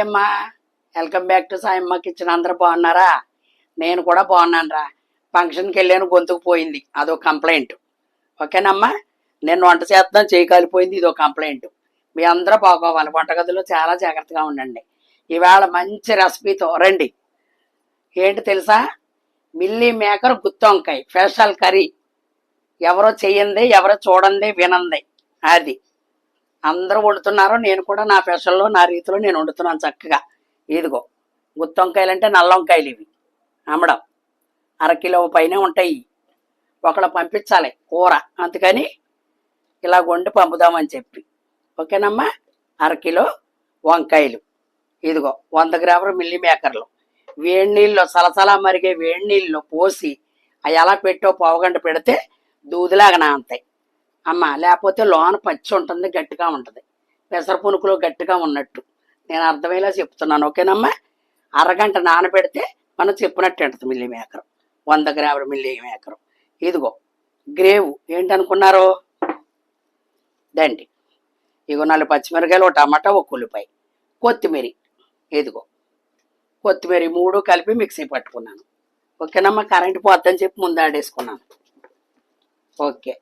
Sayamma. Welcome back to Sayamma kitchen అందరూ బాగున్నారా? నేను కూడా బాగున్నాను రా ఫంక్షన్కి వెళ్ళాను గొంతుకు పోయింది. అదో కంప్లైంట్ ఓకేనమ్మా? నేను వంట చేద్దాం చేయి కాలిపోయింది ఇదో కంప్లైంట్ మీ అందరూ బాగోవాలి. వంటగదిలో చాలా జాగ్రత్తగా ఉండండి. ఇవాళ మంచి రెసిపీతో రండి. ఏంటి తెలుసా? మిల్లీ మేకర్ గుత్తొంకాయ స్పెషల్ కర్రీ ఎవరో చేయంది ఎవరో చూడండి వినంది. అది. అందరూ వండుతున్నారు. నేను కూడా నా స్పెషల్లో నా రీతిలో నేను వండుతున్నాను చక్కగా. ఇదిగో గుత్తొంకాయలు అంటే నల్ల వంకాయలు ఇవి. అమ్మడం. అరకిలో పైన ఉంటాయి. ఒకళ్ళు పంపించాలి కూర. అందుకని ఇలా వండి పంపుదామని చెప్పి. ఓకేనమ్మా? అరకిలో వంకాయలు. ఇదిగో వంద గ్రాముల మిల్లీ మేకర్లు. వేడి నీళ్ళు సలసలా మరిగే వేడి నీళ్ళు పోసి అవి ఎలా పెట్టో పావుగంట పెడితే దూదిలాగా నా అంతాయి అమ్మ లేకపోతే లోన పచ్చి ఉంటుంది గట్టిగా ఉంటుంది. పెసర పునుకులో గట్టిగా ఉన్నట్టు. నేను అర్థమయ్యేలా చెప్తున్నాను ఓకేనమ్మా? అరగంట నానబెడితే మనం చెప్పినట్టు ఉంటుంది మిల్లీ మేకరం వంద గ్రాముల మిల్లీ మేకరం ఇదిగో గ్రేవ్ ఏంటనుకున్నారు? దండి. ఇగో నాలుగు పచ్చిమిరకాయలు ఒక టమాటా ఒక ఉల్లిపాయ. కొత్తిమీర. ఇదిగో కొత్తిమీర మూడు కలిపి మిక్సీ పట్టుకున్నాను. ఓకేనమ్మా కరెంట్ పోద్దని చెప్పి ముందు ఆడేసుకున్నాను. ఓకే.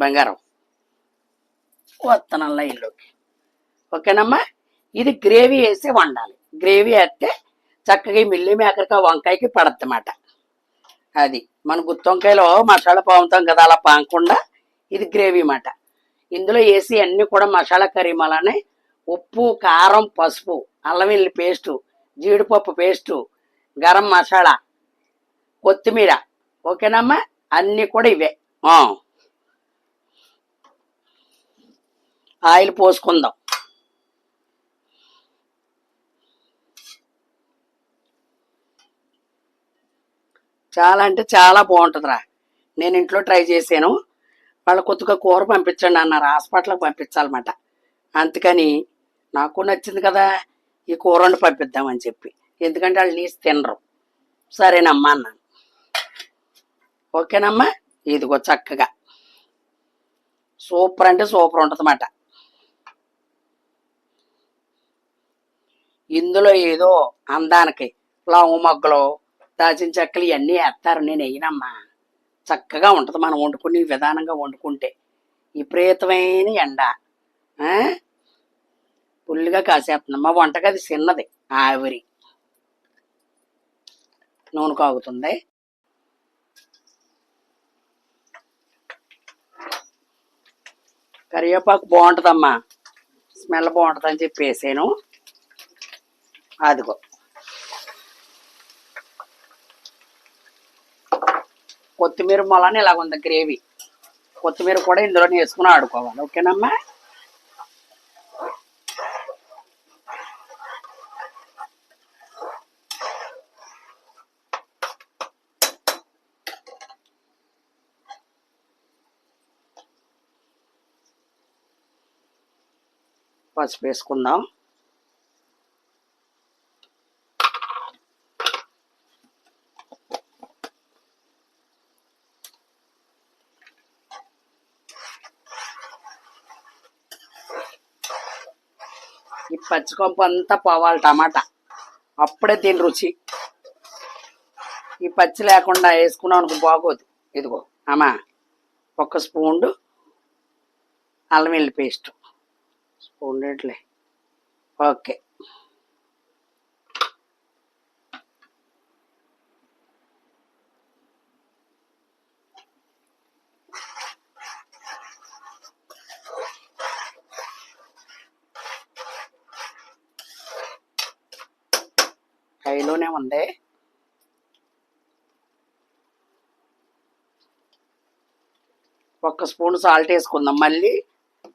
బంగారం. వస్తున్నాం లైన్లోకి. ఓకేనమ్మా? ఇది గ్రేవీ వేసి వండాలి. గ్రేవీ వేస్తే చక్కగా మిల్లి మేకరక వంకాయకి పడద్దన్నమాట. అది మన గుత్తొంకాయలో మసాలా పాముతాం కదా అలా పాకుండా ఇది గ్రేవీ మాట ఇందులో వేసి అన్ని కూడా మసాలా కర్రీ అలానే ఉప్పు కారం పసుపు అల్లం వెల్లి పేస్టు జీడిపప్పు పేస్టు గరం మసాలా కొత్తిమీర. ఓకేనమ్మా? అన్నీ కూడా ఇవే. ఆయిల్ పోసుకుందాం. చాలా అంటే చాలా బాగుంటుందిరా. నేను ఇంట్లో ట్రై చేశాను. వాళ్ళ కొద్దిగా కూర పంపించండి అన్నారు. హాస్పిటల్కి పంపించాలన్నమాట. అందుకని నాకు నచ్చింది కదా ఈ కూర వండి పంపిద్దామని చెప్పి. ఎందుకంటే వాళ్ళు నీసి తినరు. సరేనమ్మా అన్నాను. ఓకేనమ్మా? ఇదిగో చక్కగా. సూపర్ అంటే సూపర్ ఉంటుందన్నమాట. ఇందులో ఏదో అందానికి లావు మొగ్గలు దాచిన చెక్కలు ఇవన్నీ వేస్తారు. నేను వేయనమ్మా. చక్కగా ఉంటుంది. మనం వండుకుని విధానంగా వండుకుంటే. విపరీతమైన ఎండ. ఆ? ఫుల్గా కాసేస్తుంది మా వంటగది చిన్నది. ఆవిరి. నూనె కాగుతుంది. కరివేపాకు బాగుంటుందమ్మా. స్మెల్ బాగుంటుందని చెప్పేసాను. అదిగో. కొత్తిమీర మొలని ఇలాగ ఉంది గ్రేవీ. కొత్తిమీర కూడా ఇందులోనే వేసుకుని ఆడుకోవాలి ఓకేనమ్మా? పసుపు వేసుకుందాం. ఈ పచ్చికొంపు అంతా పోవాలి టమాటా. అప్పుడే దీని రుచి. ఈ పచ్చి లేకుండా వేసుకున్నాం అనుకో బాగోదు. ఇదిగో అమ్మా ఒక స్పూన్ అల్లం వెల్లి పేస్ట్. స్పూన్ ఇట్లే ఓకే. హైలోనే ఉంది ఒక్క స్పూన్ సాల్ట్ వేసుకుందాం మళ్ళీ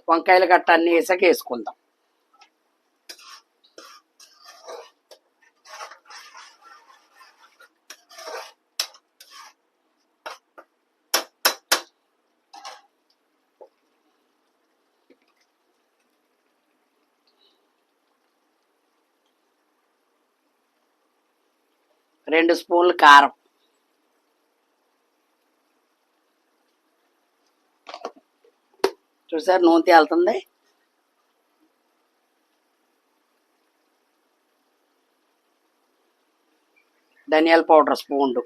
వంకాయలు గట్ట అన్నీ వేసాక వేసుకుందాం రెండు స్పూన్లు కారం. చూసారు నూనె తేలుతుంది. ధనియాల పౌడర్ స్పూన్లు.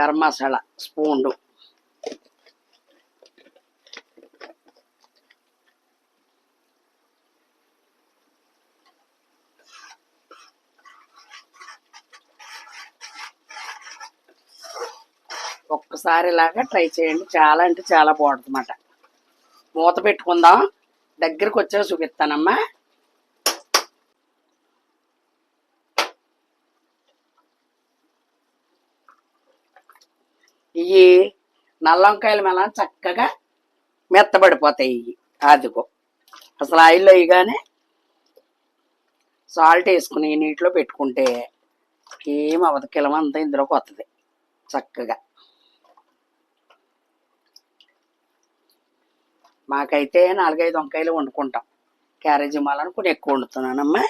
గరం మసాలా స్పూన్. ఒక్కసారి ఇలాగా ట్రై చేయండి. చాలా అంటే చాలా బాగుంటుందన్నమాట. మూత పెట్టుకుందాం. దగ్గరికి వచ్చే చూపిస్తానమ్మా. ఇవి నల్ల వంకాయల మెల చక్కగా మెత్తబడిపోతాయి. ఇవి అదిగో అసలు ఆయిల్లో ఇగానే సాల్ట్ వేసుకుని నీటిలో పెట్టుకుంటే ఏం అవదు కిలమంతా ఇందులోకి వస్తుంది చక్కగా. మాకైతే నాలుగైదు వంకాయలు వండుకుంటాం. క్యారేజీ మాలను కొన్ని ఎక్కువ వండుతున్నానమ్మా.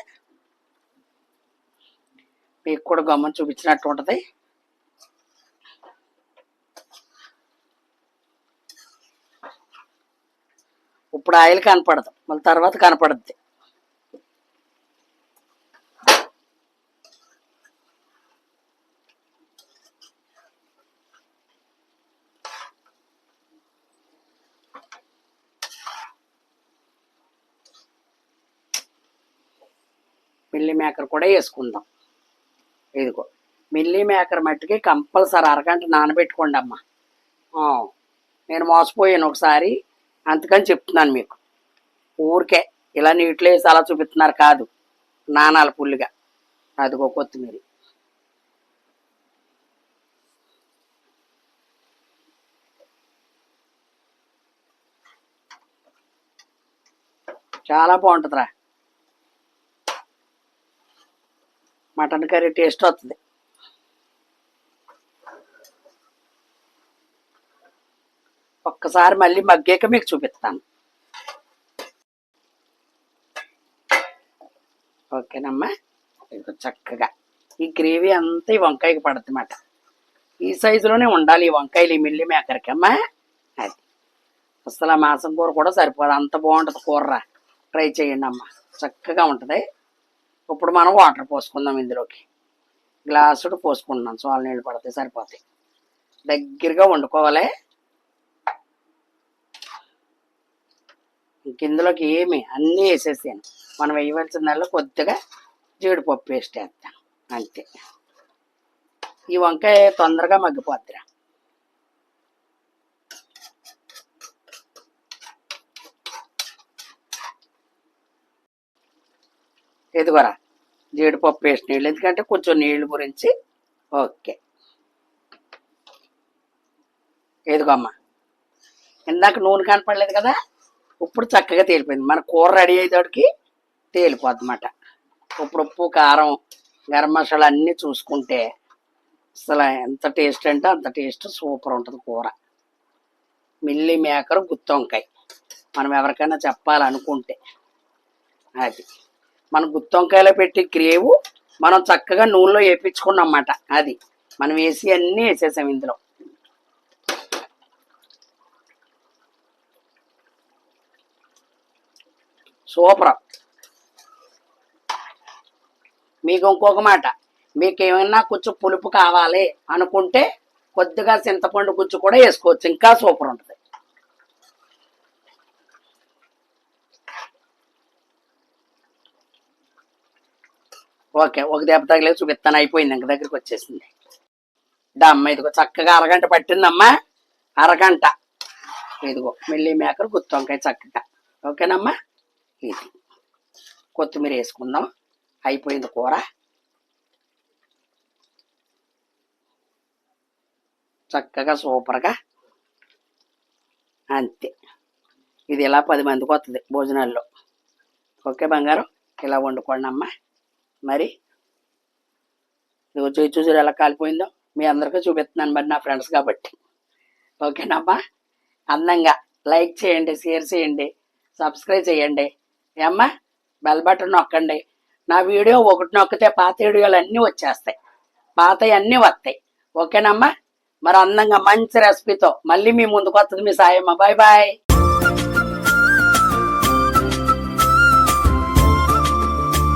మీకు కూడా గమ్మని చూపించినట్టు ఉంటుంది. ఇప్పుడు ఆయిల్ కనపడదు. మళ్ళీ తర్వాత కనపడుద్ది. మిల్లీ మేకర్ కూడా వేసుకుందాం. ఇదిగో మిల్లీ మేకర్ మట్టుకి కంపల్సరీ అరగంట నానబెట్టుకోండి అమ్మా. ఆ, నేను మోసపోయాను ఒకసారి. అందుకని చెప్తున్నాను మీకు. ఊరికే ఇలా నీటిలో వేసి అలా చూపిస్తున్నారు కాదు. నానాల పుల్లిగా. అదిగో కొత్తిమీర. చాలా బాగుంటుందిరా. మటన్ కర్రీ టేస్ట్ వస్తుంది. ఒక్కసారి మళ్ళీ మగ్గాక మీకు చూపిస్తాను. ఓకేనమ్మా? ఇదిగో చక్కగా. ఈ గ్రేవీ అంతా ఈ వంకాయకి పడుతుందన్నమాట ఈ సైజులోనే ఉండాలి ఈ వంకాయలు ఈ మిల్లి మేకరికమ్మా అమ్మా. అది. అసలు ఆ మాసం కూర కూడా సరిపోదు. అంత బాగుంటుంది కూర ట్రై చేయండి అమ్మా. చక్కగా ఉంటుంది. ఇప్పుడు మనం వాటర్ పోసుకుందాం ఇందులోకి. గ్లాసుడు పోసుకుంటున్నాం. సోల నీళ్ళు పడితే సరిపోతాయి. దగ్గరగా వండుకోవాలి. ఇందులోకి ఏమి అన్నీ వేసేసాను మనం వేయవలసిందల్లా కొద్దిగా జీడిపప్పు వేస్ట్ వేస్తాను అంతే. ఈ వంకాయ తొందరగా మగ్గిపోద్దిరా. ఎదుగురా జీడిపప్పు వేసి నీళ్ళు. ఎందుకంటే కొంచెం నీళ్ళు గురించి ఓకే. ఎదుగమ్మా ఇందాక నూనె కనపడలేదు కదా? ఇప్పుడు చక్కగా తేలిపోయింది. మన కూర రెడీ అయ్యేటోడికి తేలిపోద్ది అన్నమాట ఇప్పుడు ఉప్పు కారం గరం మసాలా అన్నీ చూసుకుంటే అసలు ఎంత టేస్ట్ అంటే అంత టేస్ట్ సూపర్ ఉంటుంది కూర. మిల్లి మేకర్ గుత్తి వంకాయ మనం ఎవరికైనా చెప్పాలనుకుంటే అది. మన గుత్తి వంకాయలో పెట్టి గ్రేవు మనం చక్కగా నూనెలో వేపించుకున్నాం అన్నమాట అది. మనం వేసి అన్నీ వేసేసాం ఇందులో. సూపర్. మీకు ఇంకొక మాట మీకు ఏమైనా కొంచెం పులుపు కావాలి అనుకుంటే కొద్దిగా చింతపండు గుజ్జు కూడా వేసుకోవచ్చు ఇంకా సూపర్ ఉంటుంది. ఓకే ఒక దెబ్బ తగిలే చూపిస్తాను అయిపోయింది ఇంక దగ్గరికి వచ్చేసింది. దమ్మ ఇదిగో చక్కగా అరగంట పట్టిందమ్మా. అరగంట. ఇదిగో మిల్లీ మేకర్ గుత్తి వంకాయ చక్కగా. ఓకేనమ్మా? ఇది. కొత్తిమీర వేసుకుందాం. అయిపోయింది కూర. చక్కగా సూపర్గా. అంతే. ఇది ఇలా పది మందికి వస్తుంది భోజనాల్లో. ఓకే బంగారం? ఇలా వండుకోండి అమ్మా. మరి? చూసి చూసి ఎలా కాలిపోయిందో? మీ అందరికీ చూపిస్తున్నాను మరి నా ఫ్రెండ్స్ కాబట్టి. ఓకేనమ్మా? అందంగా లైక్ చేయండి షేర్ చేయండి సబ్స్క్రైబ్ చేయండి. ఏమ్మా? బెల్ బటన్ నొక్కండి. నా వీడియో ఒకటి నొక్కితే పాత వీడియోలు అన్నీ వచ్చేస్తాయి. పాతవి అన్నీ వస్తాయి. ఓకేనమ్మా? మరి అందంగా మంచి రెసిపీతో మళ్ళీ మీ ముందుకు వస్తుంది మీ సాయమ్మ బాయ్ బాయ్.